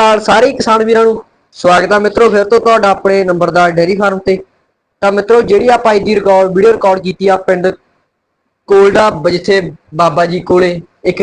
ਅਕਾਲ ਸਾਰੇ ਕਿਸਾਨ ਵੀਰਾਂ ਨੂੰ ਸਵਾਗਤ ਹੈ ਮਿੱਤਰੋ, ਫਿਰ ਤੋਂ ਤੁਹਾਡਾ ਆਪਣੇ ਨੰਬਰਦਾਰ ਡੇਅਰੀ ਫਾਰਮ ਤੇ। ਤਾਂ ਮਿੱਤਰੋ, ਜਿਹੜੀ ਆਪਾਂ ਅੱਜ ਦੀ ਰਿਕਾਰਡ ਵੀਡੀਓ ਰਿਕਾਰਡ ਕੀਤੀ ਆ ਪਿੰਡ ਕੋਲਡਾ ਜਿੱਥੇ ਬਾਬਾ ਜੀ ਕੋਲੇ ਇੱਕ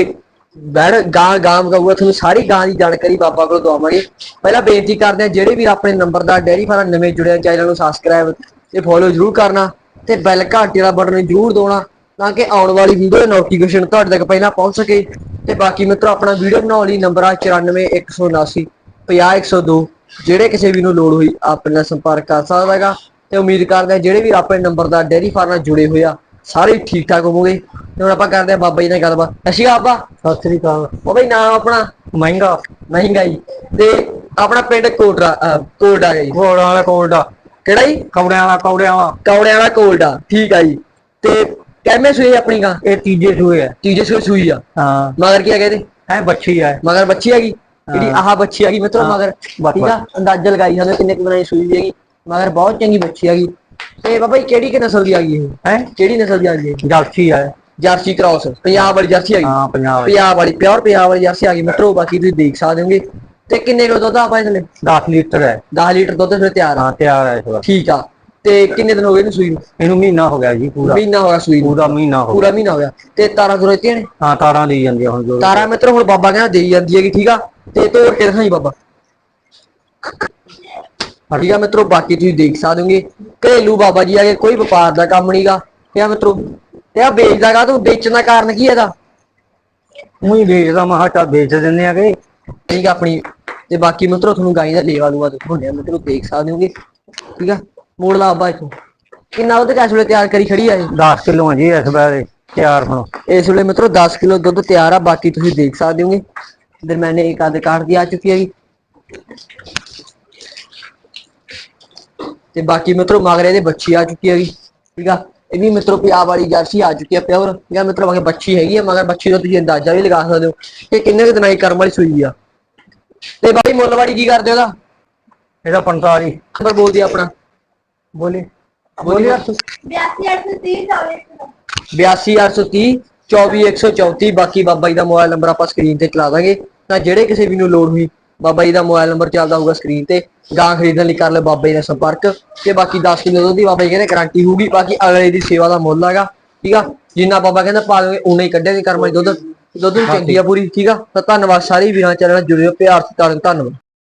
ਬੈੜ ਗਾਂ ਗਾਂ ਗਊਆ ਤੁਹਾਨੂੰ ਸਾਰੀ ਗਾਂ ਦੀ ਜਾਣਕਾਰੀ ਬਾਬਾ ਕੋਲ ਦਵਾਵਾਂਗੇ। ਪਹਿਲਾਂ ਬੇਨਤੀ ਕਰਦੇ ਆ ਜਿਹੜੇ ਵੀ ਆਪਣੇ ਨੰਬਰਦਾਰ ਡੇਅਰੀ ਫਾਰਮ ਨਵੇਂ ਜੁੜਿਆ ਚੈਨਲ ਨੂੰ ਸਬਸਕ੍ਰਾਈਬ ਤੇ ਫੋਲੋ ਜਰੂਰ ਕਰਨਾ ਤੇ ਬੈਲ ਘੰਟੀ ਵਾਲਾ ਬਟਨ ਜਰੂਰ ਦਬਾਉਣਾ ਤਾਂ ਕਿ ਆਉਣ ਵਾਲੀ ਵੀਡੀਓ ਦਾ ਨੋਟੀਫਿਕੇਸ਼ਨ ਤੁਹਾਡੇ ਤੱਕ ਪਹਿਲਾਂ ਪਹੁੰਚ ਸਕੇ। ਤੇ ਬਾਕੀ ਮਿੱਤਰੋ ਆਪਣਾ ਵੀਡੀਓ ਬਣਾਉਣ ਲਈ ਨੰਬਰ ਆ 94179 50102 ਜਿਹੜੇ ਕਿਸੇ ਵੀ ਨੂੰ ਲੋੜ ਹੋਈ ਆਪਣੇ ਨਾਲ ਸੰਪਰਕ ਕਰ ਸਕਦਾ ਹੈਗਾ। ਤੇ ਉਮੀਦ ਕਰਦੇ ਆ ਜਿਹੜੇ ਵੀ ਆਪਣੇ ਨੰਬਰ ਦਾ ਡੇਅਰੀ ਫਾਰਮ ਨਾਲ ਜੁੜੇ ਹੋਏ ਆ ਸਾਰੇ ਠੀਕ ਠਾਕ ਹੋਵੋਗੇ। ਤੇ ਹੁਣ ਆਪਾਂ ਕਰਦੇ ਆ ਬਾਬਾ ਜੀ ਨਾਲ ਗੱਲਬਾਤ। ਅਸੀਂ ਆਪਾ ਸਤਿ ਸ੍ਰੀ ਅਕਾਲ। ਉਹ ਬਈ ਨਾਮ ਆਪਣਾ? ਮਹਿੰਗਾ। ਮਹਿੰਗਾਈ। ਤੇ ਆਪਣਾ ਪਿੰਡ ਕੋਟਰਾ ਕੋਲਡਾ ਹੈ ਜੀ। ਘੋੜਾਂ ਵਾਲਾ ਕੋਲਡਾ ਕਿਹੜਾ ਜੀ? ਕੌੜਿਆਂ ਵਾਲਾ ਕੌੜਿਆਂ ਵਾਲਾ। ਕੌੜਿਆਂ ਵਾਲਾ ਕੋਲਡਾ ਠੀਕ ਆ ਜੀ। ਤੇ ਕਿੰਨੇ ਸੂਈ ਆਪਣੀ ਗਾਂ। ਇਹ ਤੀਜੇ ਸੂਏ ਹੈ ਤੀਜੇ ਸੂਈ ਸੂਈ ਆ। ਹਾਂ। ਮਗਰ ਕੀ ਆ ਹੈ ਬੱਚੀ ਹੈ ਮਗਰ ਬੱਚੀ ਹੈਗੀ। ਜਿਹੜੀ ਆਹ ਬੱਚੀ ਹੈਗੀ ਮਿੱਤਰੋ ਮਗਰ। ਠੀਕ ਆ? ਅੰਦਾਜ਼ਾ ਲਗਾਈ ਜਾਂਦੇ ਕਿੰਨੇ ਕੁ ਬਣਾਈ ਸੂਈ ਹੈਗੀ। ਮਗਰ ਬਹੁਤ ਚੰਗੀ ਬੱਚੀ ਹੈਗੀ। ਤੇ ਬਾਬਾ ਜੀ ਕਿਹੜੀ ਕਿ ਨਸਲ ਦੀ ਹੈਗੀ ਇਹ? ਹੈ? ਕਿਹੜੀ ਨਸਲ ਦੀ ਹੈਗੀ ਇਹ? ਜਲਸੀ ਹੈ ਜਰਸੀ ਕ੍ਰਾਸ। ਪੰਜਾਬ ਵਾਲੀ ਜਰਸੀ ਹੈਗੀ ਹਾਂ ਪੰਜਾਬ ਪੰਜਾਬ ਵਾਲੀ ਪਿਓਰ ਪੰਜਾਬ ਵਾਲੀ ਜਰਸੀ ਹੈਗੀ ਮਿੱਤਰੋ। ਬਾਕੀ ਤੁਸੀਂ ਦੇਖ ਸਕਦੇ ਹੋਗੇ। ਤੇ ਕਿੰਨੇ ਕਿਲੋ ਦੁੱਧ ਆਪਾਂ ਇਹਦੇ ਲਈ 10 ਲੀਟਰ ਹੈ। 10 ਲੀਟਰ ਦੁੱਧ ਫਿਰ ਤਿਆਰ ਆ। ਹਾਂ ਤਿਆਰ ਹੈ ਇਸ ਵਾਰ। ਠੀਕ ਆ। ਤੇ ਕਿੰਨੇ ਦਿਨ ਹੋ ਗਏ ਇਹਨੂੰ ਸੂਈ ਨੂੰ? ਇਹਨੂੰ ਮਹੀਨਾ ਹੋ ਗਿਆ ਜੀ ਪੂਰਾ। ਮਹੀਨਾ ਹੋ ਗਿਆ ਸੂਈ ਨੂੰ? ਪੂਰਾ ਮਹੀਨਾ ਹੋ ਗਿਆ। ਪੂਰਾ ਮਹੀਨਾ ਹੋ ਗਿਆ। ਤੇ ਤਾਰਾਂ ਦਿੱਤੀਆਂ ਨੇ? ਹਾਂ ਤਾਰਾਂ ਲਈ ਜਾਂਦੀ ਹੁਣ ਜੋ ਤਾਰਾਂ ਮਿੱਤਰ ਹੁਣ ਬਾਬਾ ਕਹਿੰਦਾ ਦੇਈ ਜਾਂਦੀ ਹੈਗੀ ਠੀਕ ਆ? ਤੇ ਤੋੜ ਕੇ ਦਿਖਾਈ ਬਾਬਾ? ਠੀਕ ਆ ਮਿੱਤਰੋ ਬਾਕੀ ਤੁਸੀਂ ਦੇਖ ਸਕਦੇ ਹੋਗੇ। ਘਰੇਲੂ ਬਾਬਾ ਜੀ ਆਗੇ ਕੋਈ ਵਪਾਰ ਦਾ ਕੰਮ ਨਹੀਂਗਾ ਤੇ ਆ ਮਿੱਤਰੋ ਤੇ ਆ ਵੇਚਦਾਗਾ ਤੂੰ ਵੇਚਣ ਦਾ ਕਾਰਨ ਕੀ ਹੈ ਇਹਦਾ? ਉਹੀ ਵੇਚਦਾ ਮੈਂ ਕਿਹਾ ਚੱਲ ਵੇਚ ਦਿੰਦੇ ਆਗੇ। ਠੀਕ ਆ ਆਪਣੀ। ਤੇ ਬਾਕੀ ਮਿੱਤਰੋ ਤੁਹਾਨੂੰ ਗਾਈ ਦਾ ਲੇਵਾ ਲੂਆ ਦਿਖਾਉਂਦੇ ਆ ਮਿੱਤਰੋ ਦੇਖ ਸਕਦੇ ਹੋਗੇ। ਠੀਕ ਆ? ਮੋੜ ਲਾ ਬਾਬਾ ਇਥੋਂ ਕਿੰਨਾ ਉਹਦੇ ਕੈਸ ਵੇਲੇ ਤਿਆਰ ਕਰੀ ਖੜੀ ਆ ਇਹ? 10 ਕਿਲੋ ਜੀ ਇਸ ਵੇਲੇ ਤਿਆਰ ਹੁਣ। ਇਸ ਵੇਲੇ ਮਿੱਤਰੋ 10 ਕਿਲੋ ਦੁੱਧ ਤਿਆਰ ਆ ਬਾਕੀ ਤੁਸੀਂ ਦੇਖ ਸਕਦੇ ਹੋਗੇ। ਇਧਰ ਮੈਨੇ ਇੱਕ ਆਦੇ ਕਾਰਡ ਦੀ ਆ ਚੁੱਕੀ ਹੈਗੀ ਤੇ ਬਾਕੀ ਮਿੱਤਰੋ ਮਗਰੇ ਦੇ ਬੱਚੀ ਆ ਚੁੱਕੀ ਹੈਗੀ ਠੀਕ ਆ? ਇਹ ਵੀ ਮਿੱਤਰੋ ਪੰਜਾਬ ਵਾਲੀ ਜਰਸੀ ਆ ਚੁੱਕੀ ਹੈ ਪਿਓਰ। ਆ ਮਿੱਤਰੋ ਮਗਰ ਬੱਚੀ ਹੈਗੀ ਆ ਮਗਰ ਬੱਚੀ ਦਾ ਤੁਸੀਂ ਅੰਦਾਜ਼ਾ ਵੀ ਲਗਾ ਸਕਦੇ ਹੋ ਕਿ ਕਿੰਨੇ ਕੁ ਦਿਨਾਂ ਦੀ ਕਰਮ ਵਾਲੀ ਸੂਈ ਆ। ਤੇ ਬਾਈ ਮੁੱਲਵਾੜੀ ਕੀ ਕਰਦੇ ਉਹਦਾ? ਇਹਦਾ 45 ਨੰਬਰ ਬੋਲਦੀ ਆਪਣਾ। ਬੋਲੀ। ਬੋਲੀ 830 24134 ਬਾਕੀ ਬਾਬਾ ਜੀ ਦਾ ਮੋਬਾਈਲ ਨੰਬਰ ਆਪਾਂ ਸਕਰੀਨ ਤੇ ਚਲਾ ਦਾਂਗੇ। ਤਾਂ ਜਿਹੜੇ ਕਿਸੇ ਵੀ ਨੂੰ ਲੋੜ ਹੋਈ ਬਾਬਾ ਜੀ ਦਾ ਮੋਬਾਈਲ ਨੰਬਰ ਚੱਲਦਾ ਹੋਊਗਾ ਸਕਰੀਨ ਤੇ। ਗਾਂ ਖਰੀਦਣ ਲਈ ਕਰ ਲੈ ਬਾਬਾ ਜੀ ਨਾਲ ਸੰਪਰਕ। ਤੇ ਬਾਕੀ 10 ਕਿਲੋ ਦੁੱਧ ਦੀ ਬਾਬਾ ਜੀ ਕਹਿੰਦੇ ਗਾਰੰਟੀ ਹੋਊਗੀ। ਬਾਕੀ ਅਗਲੇ ਦੀ ਸੇਵਾ ਦਾ ਮੁੱਲ ਹੈਗਾ। ਠੀਕ ਆ? ਜਿੰਨਾ ਬਾਬਾ ਕਹਿੰਦਾ ਪਾ ਦੋਗੇ ਉਨਾ ਹੀ ਕੱਢਿਆ ਦੀ ਕਰਮਾਂ ਦੁੱਧ। ਦੁੱਧ ਨੂੰ ਚੰਗੀ ਆ ਪੂਰੀ ਠੀਕ ਆ? ਤਾਂ ਧੰਨਵਾਦ ਸਾਰੇ ਵੀਰਾਂ ਚੈਨਲ ਨਾਲ ਜੁੜੇ ਹੋ ਪਿਆਰ ਸਤਿਕਾਰ ਨਾਲ ਧੰਨਵਾਦ।